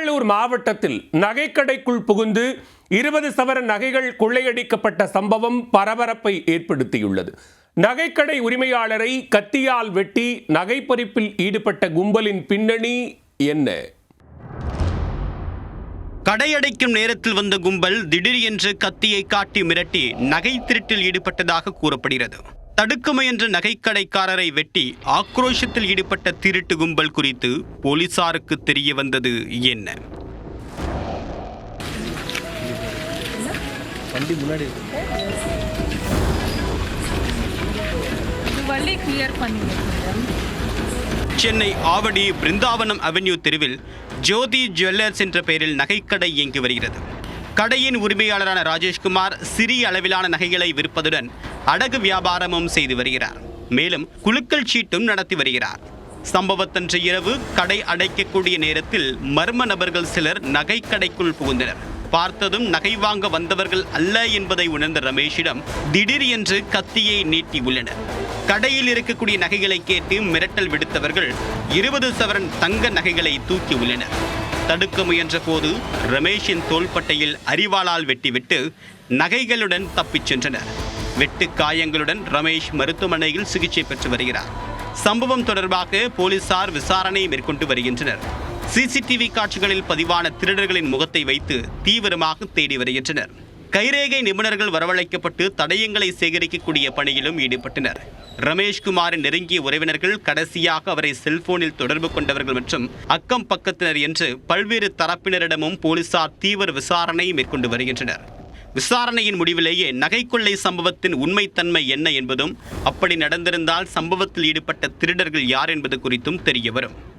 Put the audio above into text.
திருவள்ளூர் மாவட்டத்தில் நகைக்கடைக்குள் புகுந்து இருபது சவர நகைகள் கொள்ளையடிக்கப்பட்ட சம்பவம் பரபரப்பை ஏற்படுத்தியுள்ளது. நகைக்கடை உரிமையாளரை கத்தியால் வெட்டி நகைப்பறிப்பில் ஈடுபட்ட கும்பலின் பின்னணி என்ன? கடையடைக்கும் நேரத்தில் வந்த கும்பல் திடீர் என்று கத்தியை காட்டி மிரட்டி நகை திருட்டில் ஈடுபட்டதாக கூறப்படுகிறது. தடுக்க முயன்ற நகைக்கடைக்காரரை வெட்டி ஆக்ரோஷத்தில் ஈடுபட்ட திருட்டு கும்பல் குறித்து போலீசாருக்கு தெரிய வந்தது என்ன? சென்னை ஆவடி பிருந்தாவனம் அவென்யூ தெருவில் ஜோதி ஜுவல்லர்ஸ் என்ற பெயரில் நகைக்கடை இயங்கி வருகிறது. கடையின் உரிமையாளரான ராஜேஷ்குமார் சிறிய அளவிலான நகைகளை விற்பதுடன் அடகு வியாபாரமும் செய்து வருகிறார். மேலும் குலுக்கல் சீட்டும் நடத்தி வருகிறார். சம்பவத்தன்று இரவு கடை அடைக்கக்கூடிய நேரத்தில் மர்ம நபர்கள் சிலர் நகைக்கடைக்குள் புகுந்தனர். பார்த்ததும் நகை வாங்க வந்தவர்கள் அல்ல என்பதை உணர்ந்த ரமேஷிடம் திடீர் என்று கத்தியை நீட்டி உள்ளனர். கடையில் இருக்கக்கூடிய நகைகளை கேட்டு மிரட்டல் விடுத்தவர்கள் இருபது சவரன் தங்க நகைகளை தூக்கி உள்ளனர். தடுக்க முயன்றபோது ரமேஷின் தோள்பட்டையில் அரிவாளால் வெட்டிவிட்டு நகைகளுடன் தப்பிச் சென்றனர். வெட்டு காயங்களுடன் ரமேஷ் மருத்துவமனையில் சிகிச்சை பெற்று வருகிறார். சம்பவம் தொடர்பாக போலீசார் விசாரணை மேற்கொண்டு வருகின்றனர். சிசிடிவி காட்சிகளில் பதிவான திருடர்களின் முகத்தை வைத்து தீவிரமாக தேடி வருகின்றனர். கைரேகை நிபுணர்கள் வரவழைக்கப்பட்டு தடயங்களை சேகரிக்கக்கூடிய பணியிலும் ஈடுபட்டனர். ரமேஷ்குமாரின் நெருங்கிய உறவினர்கள் கடைசியாக அவரை செல்போனில் தொடர்பு கொண்டவர்கள் மற்றும் அக்கம் பக்கத்தினர் என்று பல்வேறு தரப்பினரிடமும் போலீசார் தீவிர விசாரணை மேற்கொண்டு வருகின்றனர். விசாரணையின் முடிவிலேயே நகைக்கொள்ளை சம்பவத்தின் உண்மைத்தன்மை என்ன என்பதும் அப்படி நடந்திருந்தால் சம்பவத்தில் ஈடுபட்ட திருடர்கள் யார் என்பது குறித்தும் தெரிய வரும்.